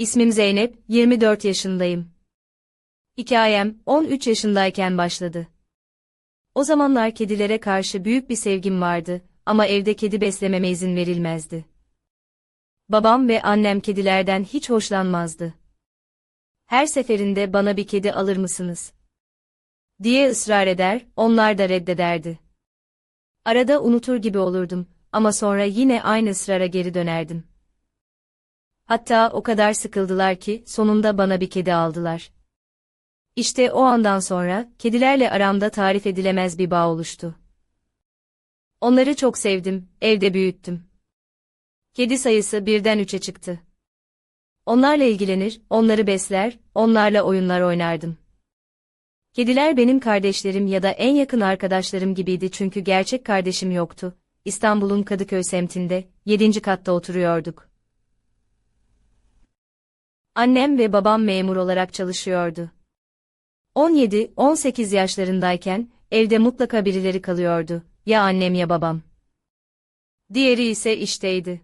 İsmim Zeynep, 24 yaşındayım. Hikayem 13 yaşındayken başladı. O zamanlar kedilere karşı büyük bir sevgim vardı ama evde kedi beslememe izin verilmezdi. Babam ve annem kedilerden hiç hoşlanmazdı. Her seferinde bana bir kedi alır mısınız? diye ısrar eder, onlar da reddederdi. Arada unutur gibi olurdum ama sonra yine aynı ısrara geri dönerdim. Hatta o kadar sıkıldılar ki sonunda bana bir kedi aldılar. İşte o andan sonra kedilerle aramda tarif edilemez bir bağ oluştu. Onları çok sevdim, evde büyüttüm. Kedi sayısı birden üçe çıktı. Onlarla ilgilenir, onları besler, onlarla oyunlar oynardım. Kediler benim kardeşlerim ya da en yakın arkadaşlarım gibiydi çünkü gerçek kardeşim yoktu. İstanbul'un Kadıköy semtinde, 7. katta oturuyorduk. Annem ve babam memur olarak çalışıyordu. 17-18 yaşlarındayken evde mutlaka birileri kalıyordu, ya annem ya babam. Diğeri ise işteydi.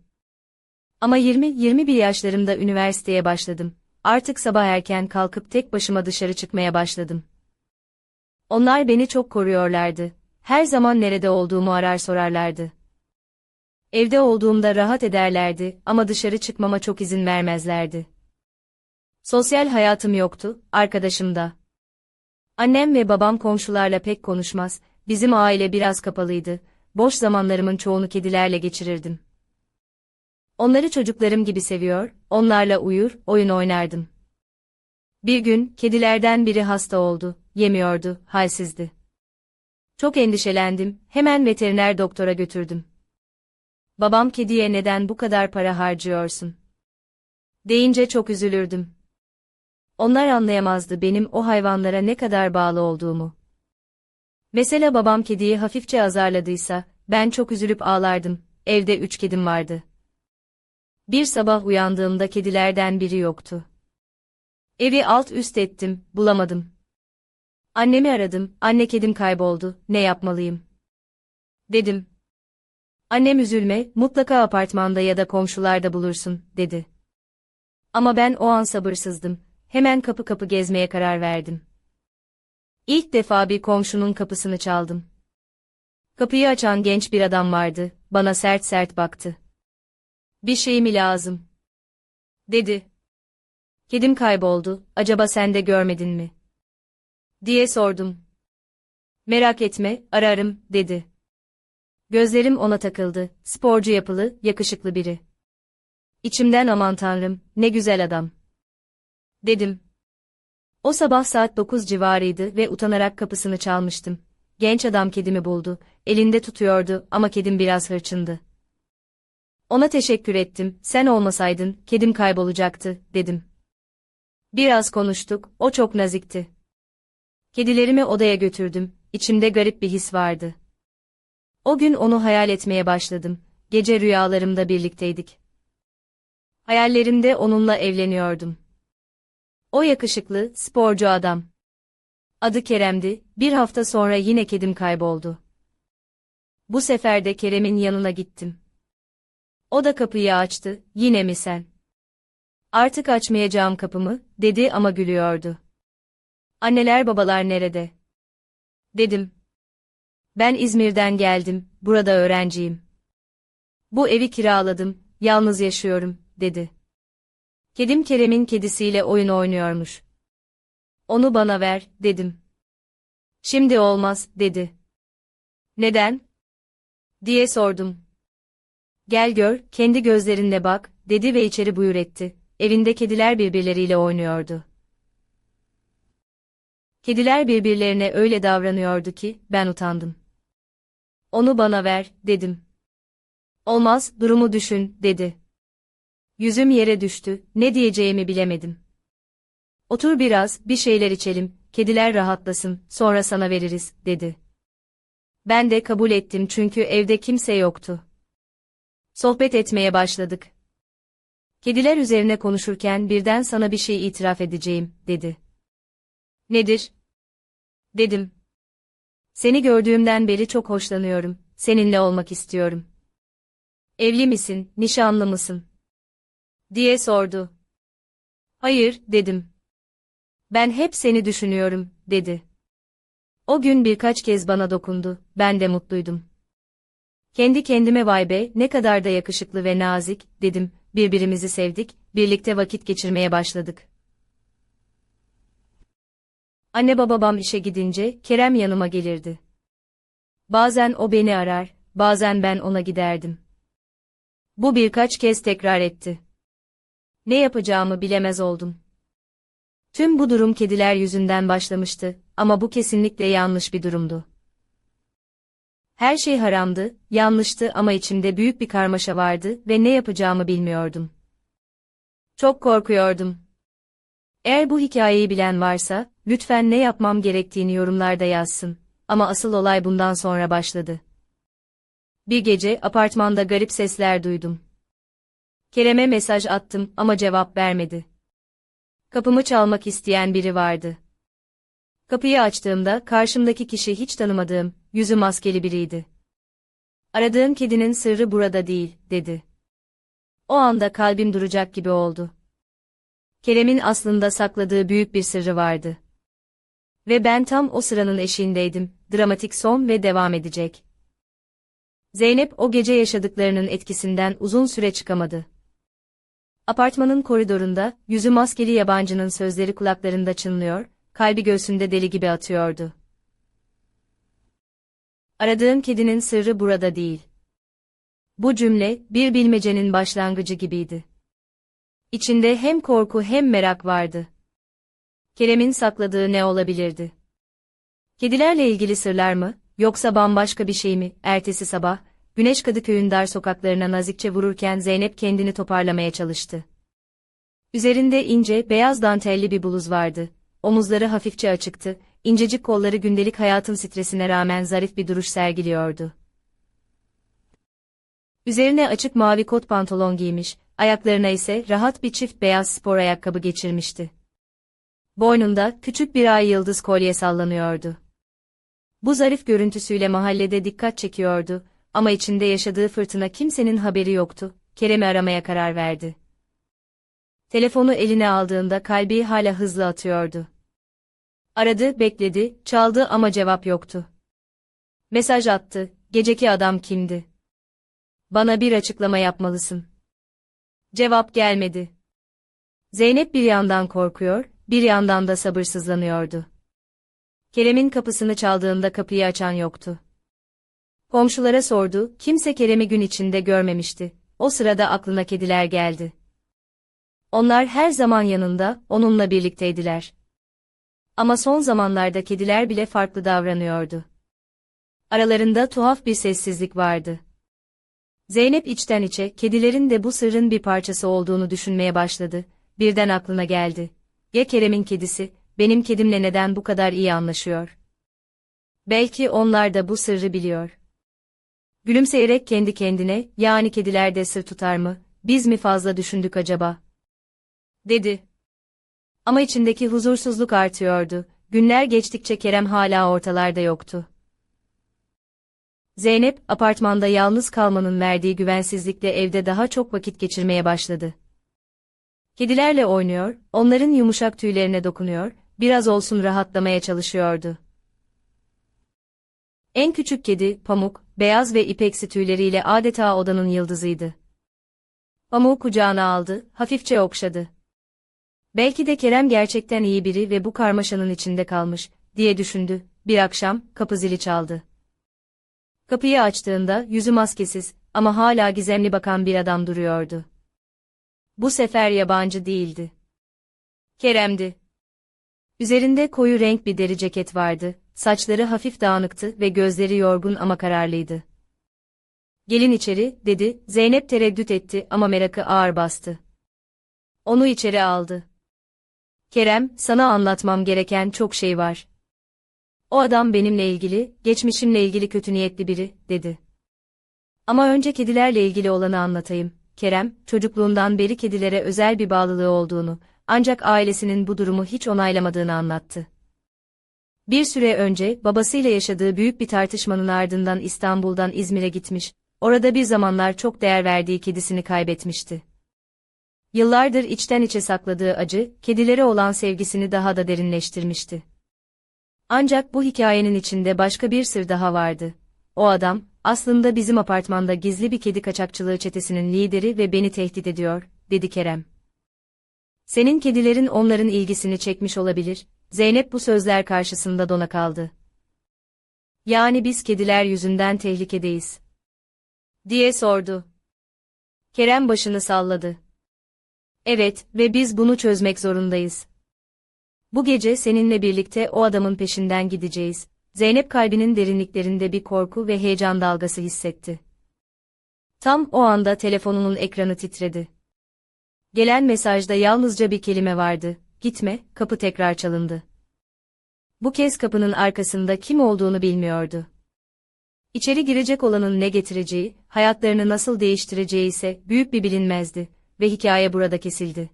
Ama 20-21 yaşlarımda üniversiteye başladım. Artık sabah erken kalkıp tek başıma dışarı çıkmaya başladım. Onlar beni çok koruyorlardı. Her zaman nerede olduğumu arar sorarlardı. Evde olduğumda rahat ederlerdi ama dışarı çıkmama çok izin vermezlerdi. Sosyal hayatım yoktu, arkadaşım da. Annem ve babam komşularla pek konuşmaz, bizim aile biraz kapalıydı, boş zamanlarımın çoğunu kedilerle geçirirdim. Onları çocuklarım gibi seviyor, onlarla uyur, oyun oynardım. Bir gün, kedilerden biri hasta oldu, yemiyordu, halsizdi. Çok endişelendim, hemen veteriner doktora götürdüm. Babam kediye neden bu kadar para harcıyorsun? Deyince çok üzülürdüm. Onlar anlayamazdı benim o hayvanlara ne kadar bağlı olduğumu. Mesela babam kediyi hafifçe azarladıysa, ben çok üzülüp ağlardım, evde üç kedim vardı. Bir sabah uyandığımda kedilerden biri yoktu. Evi alt üst ettim, bulamadım. Annemi aradım, anne kedim kayboldu, ne yapmalıyım? Dedim. Annem üzülme, mutlaka apartmanda ya da komşularda bulursun, dedi. Ama ben o an sabırsızdım, hemen kapı kapı gezmeye karar verdim. İlk defa bir komşunun kapısını çaldım. Kapıyı açan genç bir adam vardı, bana sert sert baktı. Bir şey mi lazım? Dedi. Kedim kayboldu, acaba sen de görmedin mi? Diye sordum. Merak etme, ararım, dedi. Gözlerim ona takıldı, sporcu yapılı, yakışıklı biri. İçimden aman tanrım, ne güzel adam. Dedim. O sabah saat 9 civarıydı ve utanarak kapısını çalmıştım. Genç adam kedimi buldu, elinde tutuyordu ama kedim biraz hırçındı. Ona teşekkür ettim, sen olmasaydın, kedim kaybolacaktı, dedim. Biraz konuştuk, o çok nazikti. Kedilerimi odaya götürdüm, içimde garip bir his vardı. O gün onu hayal etmeye başladım, gece rüyalarımda birlikteydik. Hayallerimde onunla evleniyordum. O yakışıklı, sporcu adam. Adı Kerem'di, bir hafta sonra yine kedim kayboldu. Bu sefer de Kerem'in yanına gittim. O da kapıyı açtı, yine mi sen? Artık açmayacağım kapımı, dedi ama gülüyordu. Anneler babalar nerede? Dedim. Ben İzmir'den geldim, burada öğrenciyim. Bu evi kiraladım, yalnız yaşıyorum, dedi. Kedim Kerem'in kedisiyle oyun oynuyormuş. Onu bana ver, dedim. Şimdi olmaz, dedi. Neden? diye sordum. Gel gör, kendi gözlerinle bak, dedi ve içeri buyur etti. Evinde kediler birbirleriyle oynuyordu. Kediler birbirlerine öyle davranıyordu ki, ben utandım. Onu bana ver, dedim. Olmaz, durumu düşün, dedi. Yüzüm yere düştü, ne diyeceğimi bilemedim. Otur biraz, bir şeyler içelim, kediler rahatlasın, sonra sana veririz, dedi. Ben de kabul ettim çünkü evde kimse yoktu. Sohbet etmeye başladık. Kediler üzerine konuşurken birden sana bir şey itiraf edeceğim, dedi. Nedir? Dedim. Seni gördüğümden beri çok hoşlanıyorum, seninle olmak istiyorum. Evli misin, nişanlı mısın? Diye sordu. Hayır, dedim. Ben hep seni düşünüyorum, dedi. O gün birkaç kez bana dokundu, ben de mutluydum. Kendi kendime vay be, ne kadar da yakışıklı ve nazik, dedim, birbirimizi sevdik, birlikte vakit geçirmeye başladık. Anne babam işe gidince, Kerem yanıma gelirdi. Bazen o beni arar, bazen ben ona giderdim. Bu birkaç kez tekrar etti. Ne yapacağımı bilemez oldum. Tüm bu durum kediler yüzünden başlamıştı ama bu kesinlikle yanlış bir durumdu. Her şey haramdı, yanlıştı ama içimde büyük bir karmaşa vardı ve ne yapacağımı bilmiyordum. Çok korkuyordum. Eğer bu hikayeyi bilen varsa, lütfen ne yapmam gerektiğini yorumlarda yazsın. Ama asıl olay bundan sonra başladı. Bir gece apartmanda garip sesler duydum. Kerem'e mesaj attım ama cevap vermedi. Kapımı çalmak isteyen biri vardı. Kapıyı açtığımda karşımdaki kişi hiç tanımadığım, yüzü maskeli biriydi. Aradığım kedinin sırrı burada değil, dedi. O anda kalbim duracak gibi oldu. Kerem'in aslında sakladığı büyük bir sırrı vardı. Ve ben tam o sıranın eşiğindeydim, dramatik son ve devam edecek. Zeynep o gece yaşadıklarının etkisinden uzun süre çıkamadı. Apartmanın koridorunda, yüzü maskeli yabancının sözleri kulaklarında çınlıyor, kalbi göğsünde deli gibi atıyordu. Aradığım kedinin sırrı burada değil. Bu cümle, bir bilmecenin başlangıcı gibiydi. İçinde hem korku hem merak vardı. Kerem'in sakladığı ne olabilirdi? Kedilerle ilgili sırlar mı, yoksa bambaşka bir şey mi? Ertesi sabah, Güneş Kadıköy'ün dar sokaklarına nazikçe vururken Zeynep kendini toparlamaya çalıştı. Üzerinde ince, beyaz dantelli bir bluz vardı. Omuzları hafifçe açıktı, incecik kolları gündelik hayatın stresine rağmen zarif bir duruş sergiliyordu. Üzerine açık mavi kot pantolon giymiş, ayaklarına ise rahat bir çift beyaz spor ayakkabı geçirmişti. Boynunda küçük bir ay yıldız kolye sallanıyordu. Bu zarif görüntüsüyle mahallede dikkat çekiyordu ama içinde yaşadığı fırtına kimsenin haberi yoktu. Kerem'i aramaya karar verdi. Telefonu eline aldığında kalbi hala hızlı atıyordu. Aradı, bekledi, çaldı ama cevap yoktu. Mesaj attı, geceki adam kimdi? Bana bir açıklama yapmalısın. Cevap gelmedi. Zeynep bir yandan korkuyor, bir yandan da sabırsızlanıyordu. Kerem'in kapısını çaldığında kapıyı açan yoktu. Komşulara sordu, kimse Kerem'i gün içinde görmemişti. O sırada aklına kediler geldi. Onlar her zaman yanında, onunla birlikteydiler. Ama son zamanlarda kediler bile farklı davranıyordu. Aralarında tuhaf bir sessizlik vardı. Zeynep içten içe, kedilerin de bu sırrın bir parçası olduğunu düşünmeye başladı. Birden aklına geldi. Ya Kerem'in kedisi, benim kedimle neden bu kadar iyi anlaşıyor? Belki onlar da bu sırrı biliyor. Gülümseyerek kendi kendine, yani kediler de sır tutar mı, biz mi fazla düşündük acaba? Dedi. Ama içindeki huzursuzluk artıyordu. Günler geçtikçe Kerem hala ortalarda yoktu. Zeynep, apartmanda yalnız kalmanın verdiği güvensizlikle evde daha çok vakit geçirmeye başladı. Kedilerle oynuyor, onların yumuşak tüylerine dokunuyor, biraz olsun rahatlamaya çalışıyordu. En küçük kedi, Pamuk, beyaz ve ipeksi tüyleriyle adeta odanın yıldızıydı. Pamuk'u kucağına aldı, hafifçe okşadı. Belki de Kerem gerçekten iyi biri ve bu karmaşanın içinde kalmış, diye düşündü. Bir akşam, kapı zili çaldı. Kapıyı açtığında yüzü maskesiz ama hala gizemli bakan bir adam duruyordu. Bu sefer yabancı değildi. Kerem'di. Üzerinde koyu renk bir deri ceket vardı, saçları hafif dağınıktı ve gözleri yorgun ama kararlıydı. Gelin içeri, dedi, Zeynep tereddüt etti ama merakı ağır bastı. Onu içeri aldı. Kerem, sana anlatmam gereken çok şey var. O adam benimle ilgili, geçmişimle ilgili kötü niyetli biri, dedi. Ama önce kedilerle ilgili olanı anlatayım. Kerem, çocukluğundan beri kedilere özel bir bağlılığı olduğunu, ancak ailesinin bu durumu hiç onaylamadığını anlattı. Bir süre önce babasıyla yaşadığı büyük bir tartışmanın ardından İstanbul'dan İzmir'e gitmiş, orada bir zamanlar çok değer verdiği kedisini kaybetmişti. Yıllardır içten içe sakladığı acı, kedilere olan sevgisini daha da derinleştirmişti. Ancak bu hikayenin içinde başka bir sır daha vardı. O adam, aslında bizim apartmanda gizli bir kedi kaçakçılığı çetesinin lideri ve beni tehdit ediyor, dedi Kerem. Senin kedilerin onların ilgisini çekmiş olabilir, Zeynep bu sözler karşısında dona kaldı. Yani biz kediler yüzünden tehlikedeyiz. Diye sordu. Kerem başını salladı. Evet ve biz bunu çözmek zorundayız. Bu gece seninle birlikte o adamın peşinden gideceğiz. Zeynep kalbinin derinliklerinde bir korku ve heyecan dalgası hissetti. Tam o anda telefonunun ekranı titredi. Gelen mesajda yalnızca bir kelime vardı. Gitme, kapı tekrar çalındı. Bu kez kapının arkasında kim olduğunu bilmiyordu. İçeri girecek olanın ne getireceği, hayatlarını nasıl değiştireceği ise büyük bir bilinmezdi ve hikaye burada kesildi.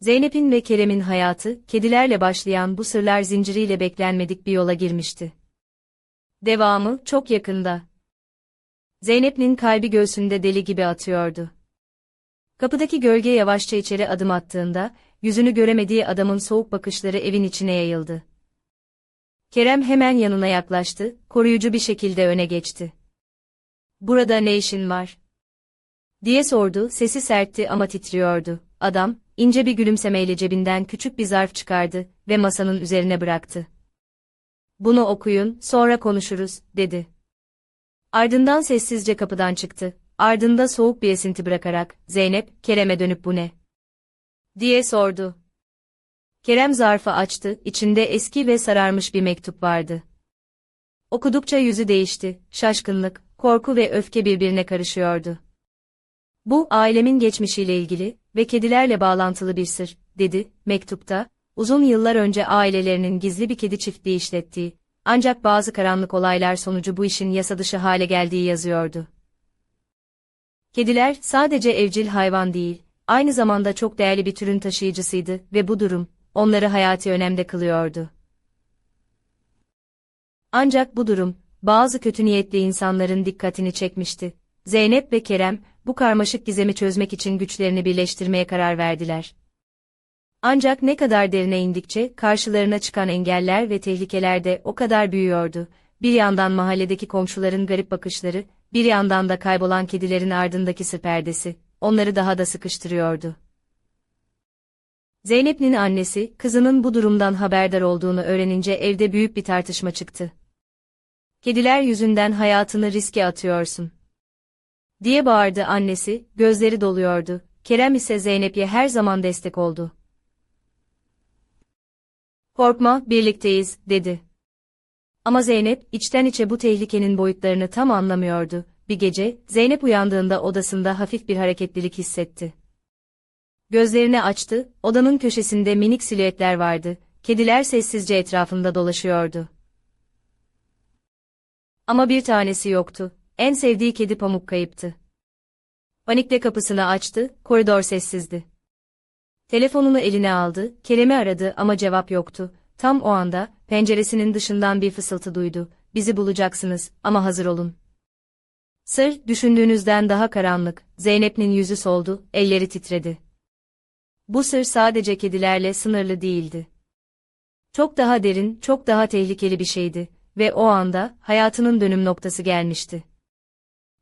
Zeynep'in ve Kerem'in hayatı, kedilerle başlayan bu sırlar zinciriyle beklenmedik bir yola girmişti. Devamı çok yakında. Zeynep'in kalbi göğsünde deli gibi atıyordu. Kapıdaki gölge yavaşça içeri adım attığında, yüzünü göremediği adamın soğuk bakışları evin içine yayıldı. Kerem hemen yanına yaklaştı, koruyucu bir şekilde öne geçti. Burada ne işin var? diye sordu, sesi sertti ama titriyordu. Adam, ince bir gülümsemeyle cebinden küçük bir zarf çıkardı ve masanın üzerine bıraktı. Bunu okuyun, sonra konuşuruz, dedi. Ardından sessizce kapıdan çıktı. Ardında soğuk bir esinti bırakarak, Zeynep, Kerem'e dönüp bu ne? Diye sordu. Kerem zarfı açtı, içinde eski ve sararmış bir mektup vardı. Okudukça yüzü değişti, şaşkınlık, korku ve öfke birbirine karışıyordu. Bu, ailemin geçmişiyle ilgili ve kedilerle bağlantılı bir sır, dedi, mektupta, uzun yıllar önce ailelerinin gizli bir kedi çiftliği işlettiği, ancak bazı karanlık olaylar sonucu bu işin yasa dışı hale geldiği yazıyordu. Kediler sadece evcil hayvan değil, aynı zamanda çok değerli bir türün taşıyıcısıydı ve bu durum, onları hayati önemde kılıyordu. Ancak bu durum, bazı kötü niyetli insanların dikkatini çekmişti. Zeynep ve Kerem, bu karmaşık gizemi çözmek için güçlerini birleştirmeye karar verdiler. Ancak ne kadar derine indikçe karşılarına çıkan engeller ve tehlikeler de o kadar büyüyordu. Bir yandan mahalledeki komşuların garip bakışları, bir yandan da kaybolan kedilerin ardındaki perdesi, onları daha da sıkıştırıyordu. Zeynep'in annesi, kızının bu durumdan haberdar olduğunu öğrenince evde büyük bir tartışma çıktı. Kediler yüzünden hayatını riske atıyorsun diye bağırdı annesi, gözleri doluyordu. Kerem ise Zeynep'e her zaman destek oldu. Korkma, birlikteyiz, dedi. Ama Zeynep, içten içe bu tehlikenin boyutlarını tam anlamıyordu. Bir gece, Zeynep uyandığında odasında hafif bir hareketlilik hissetti. Gözlerini açtı, odanın köşesinde minik silüetler vardı, kediler sessizce etrafında dolaşıyordu. Ama bir tanesi yoktu, en sevdiği kedi Pamuk kayıptı. Panikle kapısını açtı, koridor sessizdi. Telefonunu eline aldı, Kerem'i aradı ama cevap yoktu. Tam o anda, penceresinin dışından bir fısıltı duydu. Bizi bulacaksınız ama hazır olun. Sır, düşündüğünüzden daha karanlık, Zeynep'in yüzü soldu, elleri titredi. Bu sır sadece kedilerle sınırlı değildi. Çok daha derin, çok daha tehlikeli bir şeydi ve o anda hayatının dönüm noktası gelmişti.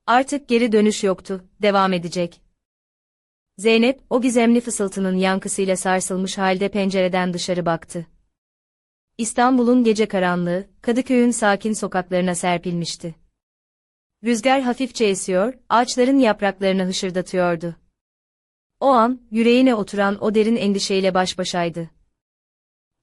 Artık geri dönüş yoktu, devam edecek. Zeynep, o gizemli fısıltının yankısıyla sarsılmış halde pencereden dışarı baktı. İstanbul'un gece karanlığı, Kadıköy'ün sakin sokaklarına serpilmişti. Rüzgar hafifçe esiyor, ağaçların yapraklarını hışırdatıyordu. O an, yüreğine oturan o derin endişeyle baş başaydı.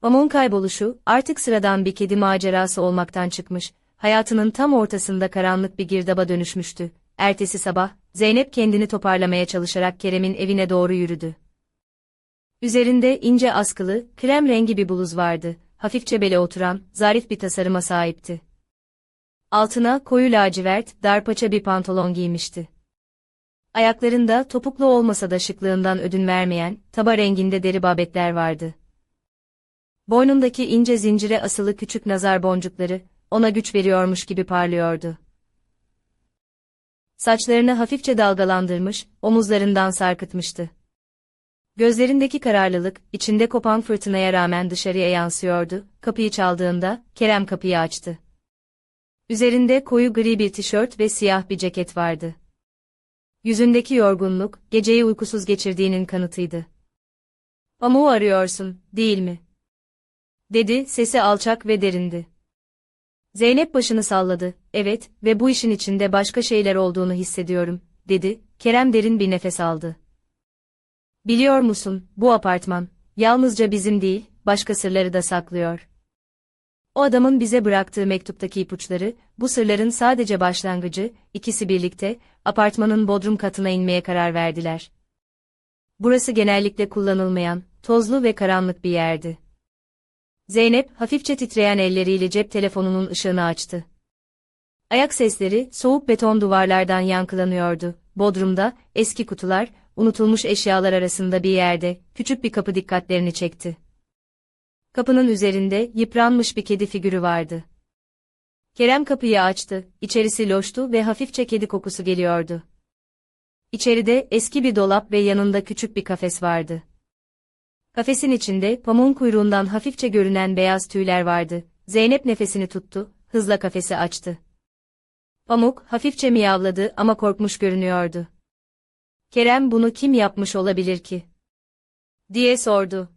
Pamuk'un kayboluşu, artık sıradan bir kedi macerası olmaktan çıkmış, hayatının tam ortasında karanlık bir girdaba dönüşmüştü. Ertesi sabah, Zeynep kendini toparlamaya çalışarak Kerem'in evine doğru yürüdü. Üzerinde ince askılı, krem rengi bir bluz vardı, hafifçe bele oturan, zarif bir tasarıma sahipti. Altına koyu lacivert, darpaça bir pantolon giymişti. Ayaklarında topuklu olmasa da şıklığından ödün vermeyen, taba renginde deri babetler vardı. Boynundaki ince zincire asılı küçük nazar boncukları, ona güç veriyormuş gibi parlıyordu. Saçlarını hafifçe dalgalandırmış, omuzlarından sarkıtmıştı. Gözlerindeki kararlılık, içinde kopan fırtınaya rağmen dışarıya yansıyordu. Kapıyı çaldığında, Kerem kapıyı açtı. Üzerinde koyu gri bir tişört ve siyah bir ceket vardı. Yüzündeki yorgunluk, geceyi uykusuz geçirdiğinin kanıtıydı. Pamuğu arıyorsun, değil mi? Dedi, sesi alçak ve derindi. Zeynep başını salladı, evet ve bu işin içinde başka şeyler olduğunu hissediyorum, dedi, Kerem derin bir nefes aldı. Biliyor musun, bu apartman, yalnızca bizim değil, başka sırları da saklıyor. O adamın bize bıraktığı mektuptaki ipuçları, bu sırların sadece başlangıcı, ikisi birlikte, apartmanın bodrum katına inmeye karar verdiler. Burası genellikle kullanılmayan, tozlu ve karanlık bir yerdi. Zeynep, hafifçe titreyen elleriyle cep telefonunun ışığını açtı. Ayak sesleri, soğuk beton duvarlardan yankılanıyordu. Bodrumda, eski kutular, unutulmuş eşyalar arasında bir yerde, küçük bir kapı dikkatlerini çekti. Kapının üzerinde, yıpranmış bir kedi figürü vardı. Kerem kapıyı açtı, içerisi loştu ve hafifçe kedi kokusu geliyordu. İçeride, eski bir dolap ve yanında küçük bir kafes vardı. Kafesin içinde, pamuğun kuyruğundan hafifçe görünen beyaz tüyler vardı. Zeynep nefesini tuttu, hızla kafesi açtı. Pamuk, hafifçe miyavladı ama korkmuş görünüyordu. Kerem bunu kim yapmış olabilir ki? diye sordu.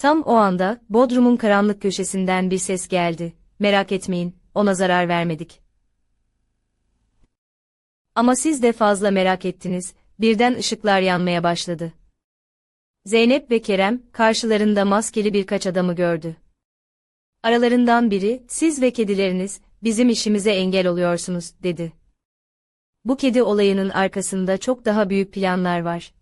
Tam o anda, Bodrum'un karanlık köşesinden bir ses geldi. Merak etmeyin, ona zarar vermedik. Ama siz de fazla merak ettiniz, birden ışıklar yanmaya başladı. Zeynep ve Kerem, karşılarında maskeli birkaç adamı gördü. Aralarından biri, siz ve kedileriniz, bizim işimize engel oluyorsunuz, dedi. Bu kedi olayının arkasında çok daha büyük planlar var.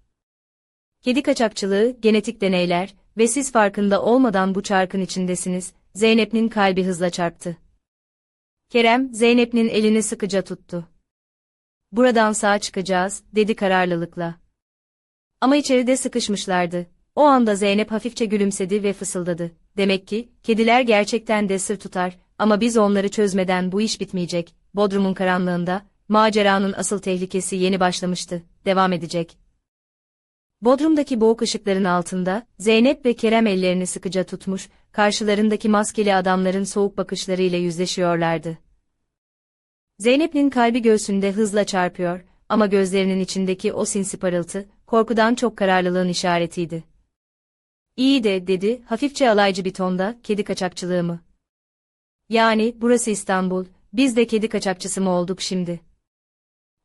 Kedi kaçakçılığı, genetik deneyler ve siz farkında olmadan bu çarkın içindesiniz, Zeynep'in kalbi hızla çarptı. Kerem, Zeynep'in elini sıkıca tuttu. Buradan sağ çıkacağız, dedi kararlılıkla. Ama içeride sıkışmışlardı. O anda Zeynep hafifçe gülümsedi ve fısıldadı. Demek ki, kediler gerçekten de sır tutar, ama biz onları çözmeden bu iş bitmeyecek. Bodrum'un karanlığında, maceranın asıl tehlikesi yeni başlamıştı, devam edecek. Bodrum'daki boğuk ışıkların altında, Zeynep ve Kerem ellerini sıkıca tutmuş, karşılarındaki maskeli adamların soğuk bakışlarıyla yüzleşiyorlardı. Zeynep'in kalbi göğsünde hızla çarpıyor, ama gözlerinin içindeki o sinsi parıltı, korkudan çok kararlılığın işaretiydi. İyi de, dedi, hafifçe alaycı bir tonda, kedi kaçakçılığı mı? Yani, burası İstanbul, biz de kedi kaçakçısı mı olduk şimdi?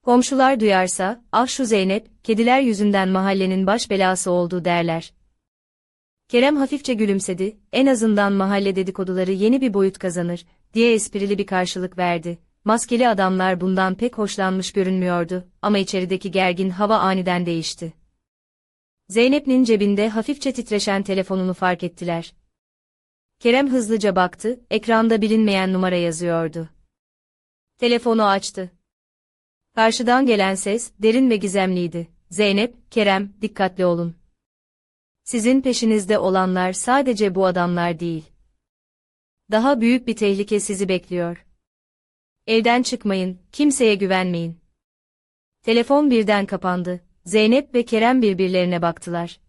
Komşular duyarsa, ah şu Zeynep, kediler yüzünden mahallenin baş belası olduğu derler. Kerem hafifçe gülümsedi, en azından mahalle dedikoduları yeni bir boyut kazanır, diye esprili bir karşılık verdi. Maskeli adamlar bundan pek hoşlanmış görünmüyordu ama içerideki gergin hava aniden değişti. Zeynep'in cebinde hafifçe titreşen telefonunu fark ettiler. Kerem hızlıca baktı, ekranda bilinmeyen numara yazıyordu. Telefonu açtı. Karşıdan gelen ses, derin ve gizemliydi. Zeynep, Kerem, dikkatli olun. Sizin peşinizde olanlar sadece bu adamlar değil. Daha büyük bir tehlike sizi bekliyor. Evden çıkmayın, kimseye güvenmeyin. Telefon birden kapandı. Zeynep ve Kerem birbirlerine baktılar.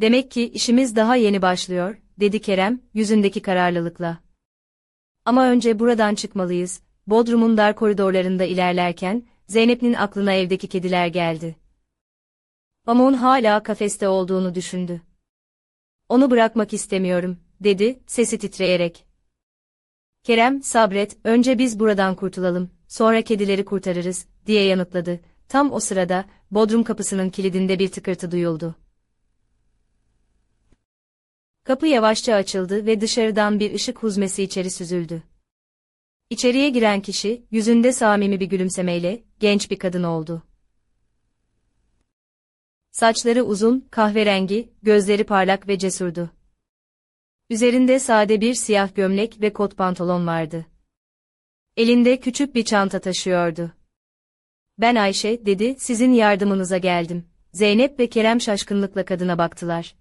Demek ki işimiz daha yeni başlıyor, dedi Kerem, yüzündeki kararlılıkla. Ama önce buradan çıkmalıyız. Bodrum'un dar koridorlarında ilerlerken, Zeynep'in aklına evdeki kediler geldi. Pamuk'un hala kafeste olduğunu düşündü. Onu bırakmak istemiyorum, dedi, sesi titreyerek. Kerem, sabret, önce biz buradan kurtulalım, sonra kedileri kurtarırız, diye yanıtladı. Tam o sırada, bodrum kapısının kilidinde bir tıkırtı duyuldu. Kapı yavaşça açıldı ve dışarıdan bir ışık huzmesi içeri süzüldü. İçeriye giren kişi, yüzünde samimi bir gülümsemeyle, genç bir kadın oldu. Saçları uzun, kahverengi, gözleri parlak ve cesurdu. Üzerinde sade bir siyah gömlek ve kot pantolon vardı. Elinde küçük bir çanta taşıyordu. Ben Ayşe, dedi, sizin yardımınıza geldim. Zeynep ve Kerem şaşkınlıkla kadına baktılar.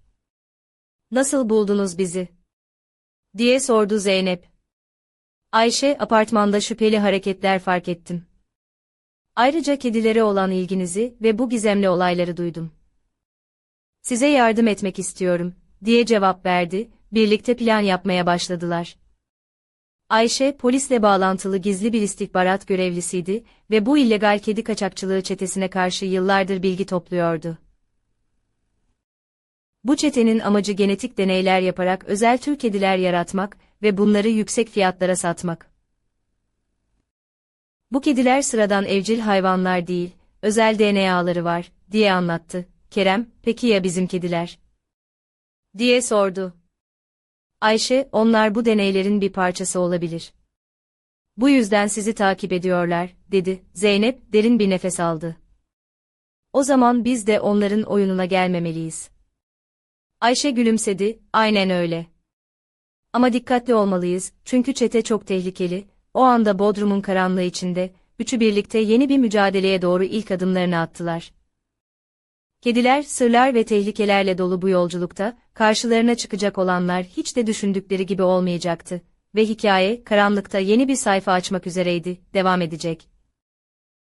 Nasıl buldunuz bizi? diye sordu Zeynep. Ayşe, apartmanda şüpheli hareketler fark ettim. Ayrıca kedilere olan ilginizi ve bu gizemli olayları duydum. Size yardım etmek istiyorum, diye cevap verdi, birlikte plan yapmaya başladılar. Ayşe, polisle bağlantılı gizli bir istihbarat görevlisiydi ve bu illegal kedi kaçakçılığı çetesine karşı yıllardır bilgi topluyordu. Bu çetenin amacı genetik deneyler yaparak özel tür kediler yaratmak ve bunları yüksek fiyatlara satmak. Bu kediler sıradan evcil hayvanlar değil, özel DNA'ları var, diye anlattı. Kerem, peki ya bizim kediler? diye sordu. Ayşe, onlar bu deneylerin bir parçası olabilir. Bu yüzden sizi takip ediyorlar, dedi. Zeynep, derin bir nefes aldı. O zaman biz de onların oyununa gelmemeliyiz. Ayşe gülümsedi, aynen öyle. Ama dikkatli olmalıyız, çünkü çete çok tehlikeli. O anda Bodrum'un karanlığı içinde, üçü birlikte yeni bir mücadeleye doğru ilk adımlarını attılar. Kediler, sırlar ve tehlikelerle dolu bu yolculukta, karşılarına çıkacak olanlar hiç de düşündükleri gibi olmayacaktı. Ve hikaye, karanlıkta yeni bir sayfa açmak üzereydi, devam edecek.